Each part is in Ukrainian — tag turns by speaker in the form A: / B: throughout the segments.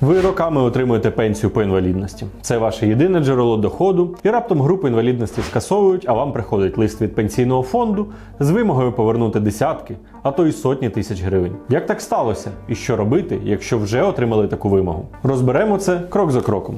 A: Ви роками отримуєте пенсію по інвалідності. Це ваше єдине джерело доходу, і раптом групу інвалідності скасовують, а вам приходить лист від пенсійного фонду з вимогою повернути десятки, а то й сотні тисяч гривень. Як так сталося? І що робити, якщо вже отримали таку вимогу? Розберемо це крок за кроком.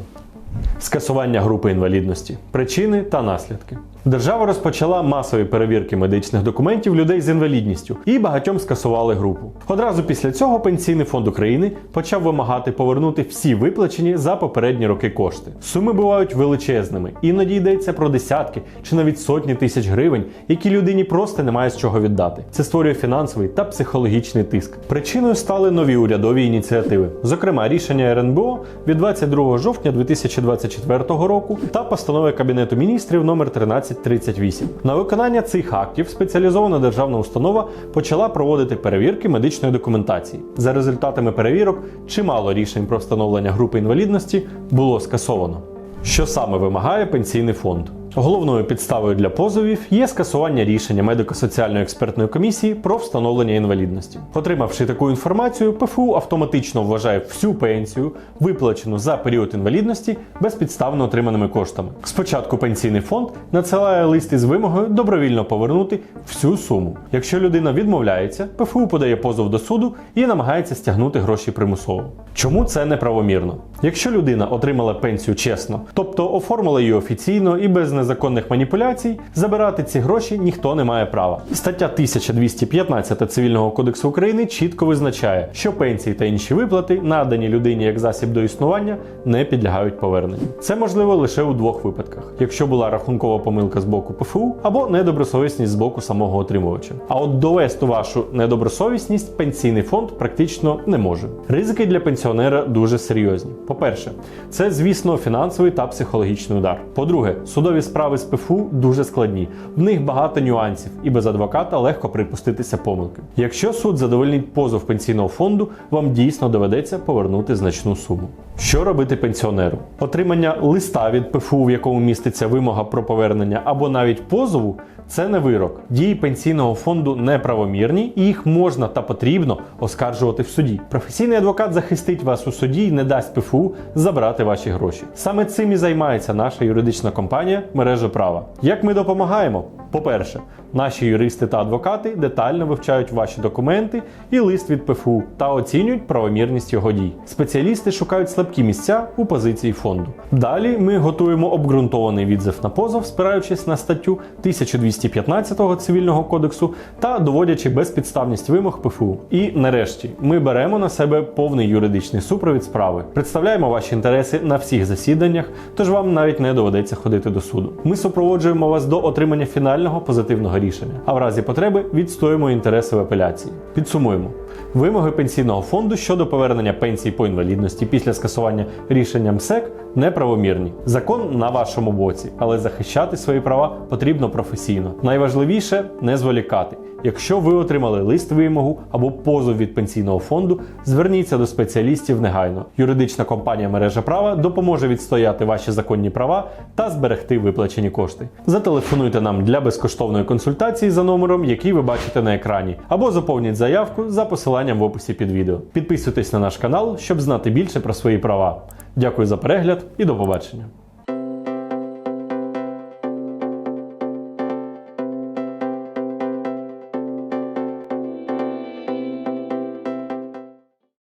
A: Скасування групи інвалідності, причини та наслідки. Держава розпочала масові перевірки медичних документів людей з інвалідністю і багатьом скасували групу. Одразу після цього Пенсійний фонд України почав вимагати повернути всі виплачені за попередні роки кошти. Суми бувають величезними, іноді йдеться про десятки чи навіть сотні тисяч гривень, які людині просто немає з чого віддати. Це створює фінансовий та психологічний тиск. Причиною стали нові урядові ініціативи, зокрема рішення РНБО від 22 жовтня 2024 року та постанови Кабінету міністрів номер 1338. На виконання цих актів спеціалізована державна установа почала проводити перевірки медичної документації. За результатами перевірок чимало рішень про встановлення групи інвалідності було скасовано. Що саме вимагає пенсійний фонд? Головною підставою для позовів є скасування рішення медико-соціальної експертної комісії про встановлення інвалідності. Отримавши таку інформацію, ПФУ автоматично вважає всю пенсію, виплачену за період інвалідності, безпідставно отриманими коштами. Спочатку пенсійний фонд надсилає лист із вимогою добровільно повернути всю суму. Якщо людина відмовляється, ПФУ подає позов до суду і намагається стягнути гроші примусово. Чому це неправомірно? Якщо людина отримала пенсію чесно, тобто оформила її офіційно і без незаконних маніпуляцій, забирати ці гроші ніхто не має права. Стаття 1215 Цивільного кодексу України чітко визначає, що пенсії та інші виплати, надані людині як засіб до існування, не підлягають поверненню. Це можливо лише у двох випадках: якщо була рахункова помилка з боку ПФУ або недобросовісність з боку самого отримувача. А от довести вашу недобросовісність пенсійний фонд практично не може. Ризики для пенсіонера дуже серйозні. По-перше, це, звісно, фінансовий та психологічний удар. По-друге, судові справи з ПФУ дуже складні, в них багато нюансів, і без адвоката легко припуститися помилки. Якщо суд задовольнить позов пенсійного фонду, вам дійсно доведеться повернути значну суму. Що робити пенсіонеру? Отримання листа від ПФУ, в якому міститься вимога про повернення, або навіть позову. Це не вирок. Дії пенсійного фонду неправомірні, і їх можна та потрібно оскаржувати в суді. Професійний адвокат захистить вас у суді і не дасть ПФУ забрати ваші гроші. Саме цим і займається наша юридична компанія мережа права. Як ми допомагаємо? По-перше, наші юристи та адвокати детально вивчають ваші документи і лист від ПФУ та оцінюють правомірність його дій. Спеціалісти шукають слабкі місця у позиції фонду. Далі ми готуємо обґрунтований відзив на позов, спираючись на статтю 1215 цивільного кодексу та доводячи безпідставність вимог ПФУ. І нарешті ми беремо на себе повний юридичний супровід справи, представляємо ваші інтереси на всіх засіданнях, тож вам навіть не доведеться ходити до суду. Ми супроводжуємо вас до отримання фінального позитивного рішення, а в разі потреби відстоїмо інтереси в апеляції. Підсумуємо. Вимоги пенсійного фонду щодо повернення пенсій по інвалідності після скасування рішення МСЕК неправомірні. Закон на вашому боці, але захищати свої права потрібно професійно. Найважливіше не зволікати. Якщо ви отримали лист вимогу або позов від пенсійного фонду, зверніться до спеціалістів негайно. Юридична компанія мережа права допоможе відстояти ваші законні права та зберегти виплачені кошти. Зателефонуйте нам для безкоштовної консультації за номером, який ви бачите на екрані, або заповніть заявку за посиланням в описі під відео. Підписуйтесь на наш канал, щоб знати більше про свої права. Дякую за перегляд і до побачення.